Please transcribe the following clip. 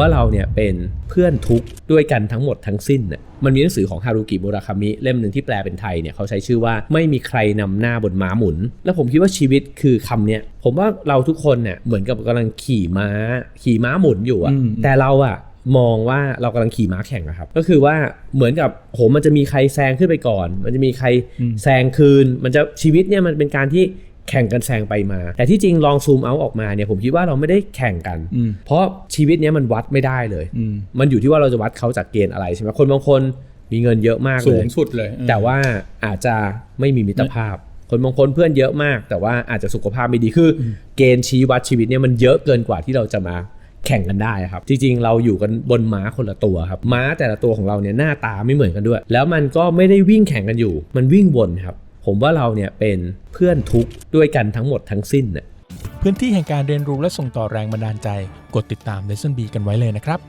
ว่าเราเนี่ยเป็นเพื่อนทุกข์ด้วยกันทั้งหมดทั้งสิ้นน่ะมันมีหนังสือของฮารุกิมุราคามิเล่มหนึ่งที่แปลเป็นไทยเนี่ยเขาใช้ชื่อว่าไม่มีใครนำหน้าบนม้าหมุน แล้วผมคิดว่าชีวิตคือคำเนี้ยผมว่าเราทุกคนเนี่ยเหมือนกับกำลังขี่ม้า ขี่ม้าหมุนอยู่อะอืมแต่เราอะมองว่าเรากำลังขี่ม้าแข่งอะครับ ก็คือว่าเหมือนกับโหมันจะมีใครแซงขึ้นไปก่อน มันจะมีใครแซงคืน มันจะชีวิตเนี่ยมันเป็นการที่ แข่งกันแซงไปมา แต่ที่จริงลองซูมเอาออกมาเนี่ยผมคิดว่าเราไม่ได้แข่งกันอืมเพราะชีวิตเนี้ยมันวัดไม่ได้เลยอืมมันอยู่ที่ว่าเราจะวัดเขาจากเกณฑ์อะไรใช่ไหมคนบางคนมีเงินเยอะมากสูเลงยสุดเลยอืมแต่ว่าอาจจะไม่มีมิตรภาพ คนบางคนเพื่อนเยอะมาก แต่ว่าอาจจะสุขภาพไม่ดีคืออเกณฑ์ชี้วัดชีวิตเนี่ยมันเยอะเกินกว่าที่เราจะมาแข่งกันได้ครับ จริงๆ เราอยู่กันบนม้าคนละตัวครับ ม้าแต่ละตัวของเราเนี่ยหน้าตาไม่เหมือนกันด้วย แล้วมันก็ไม่ได้วิ่งแข่งกันอยู่ มันวิ่งวนครับ ผมว่าเราเนี่ยเป็นเพื่อนทุกข์ด้วยกันทั้งหมดทั้งสิ้นน่ะพื้นที่แห่งการเรียนรู้และส่งต่อแรงบันดาลใจ กดติดตาม Lesson B กันไว้เลยนะครับ